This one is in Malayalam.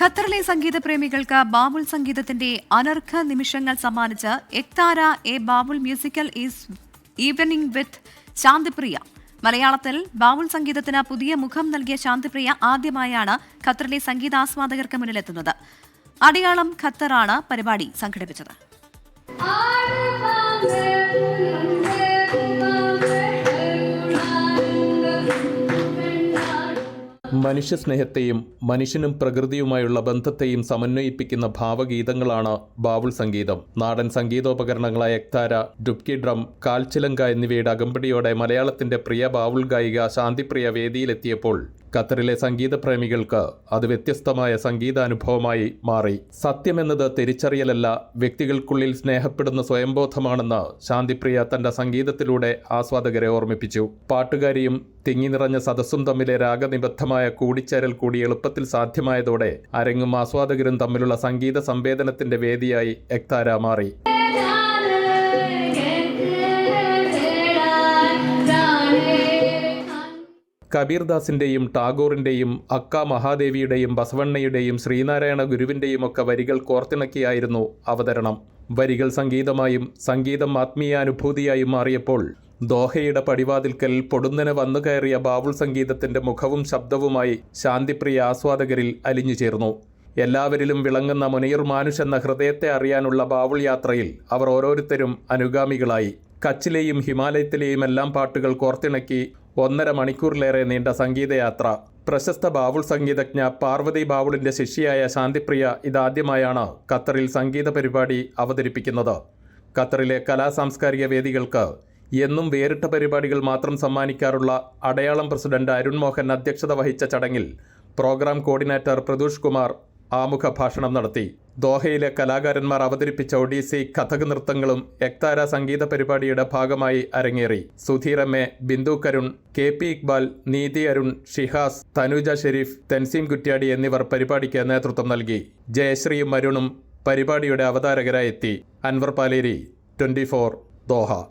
ഖത്തറിലെ സംഗീത പ്രേമികൾക്ക് ബാബുൽ സംഗീതത്തിന്റെ അനർഘ നിമിഷങ്ങൾ സമ്മാനിച്ച് Ektara a Babul musical is evening with Shantipriya. മലയാളത്തിൽ ബാബുൾ സംഗീതത്തിന് പുതിയ മുഖം നൽകിയ ശാന്തിപ്രിയ ആദ്യമായാണ് ഖത്തറിലെ സംഗീതാസ്വാദകർക്ക് മുന്നിലെത്തുന്നത്. അടിയാളം ഖത്തറാണ് പരിപാടി സംഘടിപ്പിച്ചത്. മനുഷ്യസ്നേഹത്തെയും മനുഷ്യനും പ്രകൃതിയുമായുള്ള ബന്ധത്തെയും സമന്വയിപ്പിക്കുന്ന ഭാവഗീതങ്ങളാണ് ബാവുൾ സംഗീതം. നാടൻ സംഗീതോപകരണങ്ങളായ എക്താര ഡുബ്കി ഡ്രം കാൽച്ചിലങ്ക എന്നിവയുടെ അകമ്പടിയോടെ മലയാളത്തിന്റെ പ്രിയ ബാവുൾ ഗായിക ശാന്തിപ്രിയ വേദിയിലെത്തിയപ്പോൾ ഖത്തറിലെ സംഗീത പ്രേമികൾക്ക് അത് വ്യത്യസ്തമായ സംഗീതാനുഭവമായി മാറി. സത്യമെന്നത് തിരിച്ചറിയലല്ല വ്യക്തികൾക്കുള്ളിൽ സ്നേഹപ്പെടുന്ന സ്വയംബോധമാണെന്ന് ശാന്തിപ്രിയ തന്റെ സംഗീതത്തിലൂടെ ആസ്വാദകരെ ഓർമ്മിപ്പിച്ചു. പാട്ടുകാരിയും തിങ്ങി നിറഞ്ഞ സദസ്സും തമ്മിലെ രാഗനിബദ്ധമായ കൂടിച്ചേരൽ കൂടി എളുപ്പത്തിൽ സാധ്യമായതോടെ അരങ്ങും ആസ്വാദകരും തമ്മിലുള്ള സംഗീത സംവേദനത്തിന്റെ വേദിയായി എക്താര മാറി. കബീർദാസിന്റെയും ടാഗോറിന്റെയും അക്ക മഹാദേവിയുടെയും ബസവണ്ണയുടെയും ശ്രീനാരായണ ഗുരുവിന്റെയും ഒക്കെ വരികൾ കോർത്തിണക്കിയായിരുന്നു അവതരണം. വരികൾ സംഗീതമായും സംഗീതം ആത്മീയാനുഭൂതിയായും മാറിയപ്പോൾ ദോഹയുടെ പടിവാതിൽക്കൽ പൊടുന്നനെ വന്നു കയറിയ ബാവുൾ സംഗീതത്തിന്റെ മുഖവും ശബ്ദവുമായി ശാന്തിപ്രിയ ആസ്വാദകരിൽ അലിഞ്ഞു ചേർന്നു. എല്ലാവരിലും വിളങ്ങുന്ന മുനീർ മാനുഷ് എന്ന ഹൃദയത്തെ അറിയാനുള്ള ബാവുൾ യാത്രയിൽ അവർ ഓരോരുത്തരും അനുഗാമികളായി. കച്ചിലെയും ഹിമാലയത്തിലെയും എല്ലാം പാട്ടുകൾ കോർത്തിണക്കി ഒന്നര മണിക്കൂറിലേറെ നീണ്ട സംഗീതയാത്ര. പ്രശസ്ത ബാവുൾ സംഗീതജ്ഞ പാർവതി ബാവുളിന്റെ ശിഷ്യയായ ശാന്തിപ്രിയ ഇതാദ്യമായാണ് ഖത്തറിൽ സംഗീത പരിപാടി അവതരിപ്പിക്കുന്നത്. ഖത്തറിലെ കലാ സാംസ്കാരിക വേദികൾക്ക് എന്നും വേറിട്ട പരിപാടികൾ മാത്രം സമ്മാനിക്കാറുള്ള അടയാളം പ്രസിഡന്റ് അരുൺ മോഹൻ അധ്യക്ഷത വഹിച്ച ചടങ്ങിൽ പ്രോഗ്രാം കോർഡിനേറ്റർ പ്രദൂഷ് കുമാർ ആമുഖ ഭാഷണം നടത്തി. ദോഹയിലെ കലാകാരന്മാർ അവതരിപ്പിച്ച ഒഡീസി കഥക് നൃത്തങ്ങളും എക്താര സംഗീത പരിപാടിയുടെ ഭാഗമായി അരങ്ങേറി. സുധീർ ബിന്ദു കരുൺ കെ പി ഇക്ബാൽ നീതി അരുൺ ഷിഹാസ് തനുജ ഷെരീഫ് തെൻസീം കുറ്റ്യാടി എന്നിവർ പരിപാടിക്ക് നേതൃത്വം നൽകി. ജയശ്രീയും അരുണും പരിപാടിയുടെ അവതാരകരായെത്തി അൻവർ പാലേരി ട്വന്റി ദോഹ.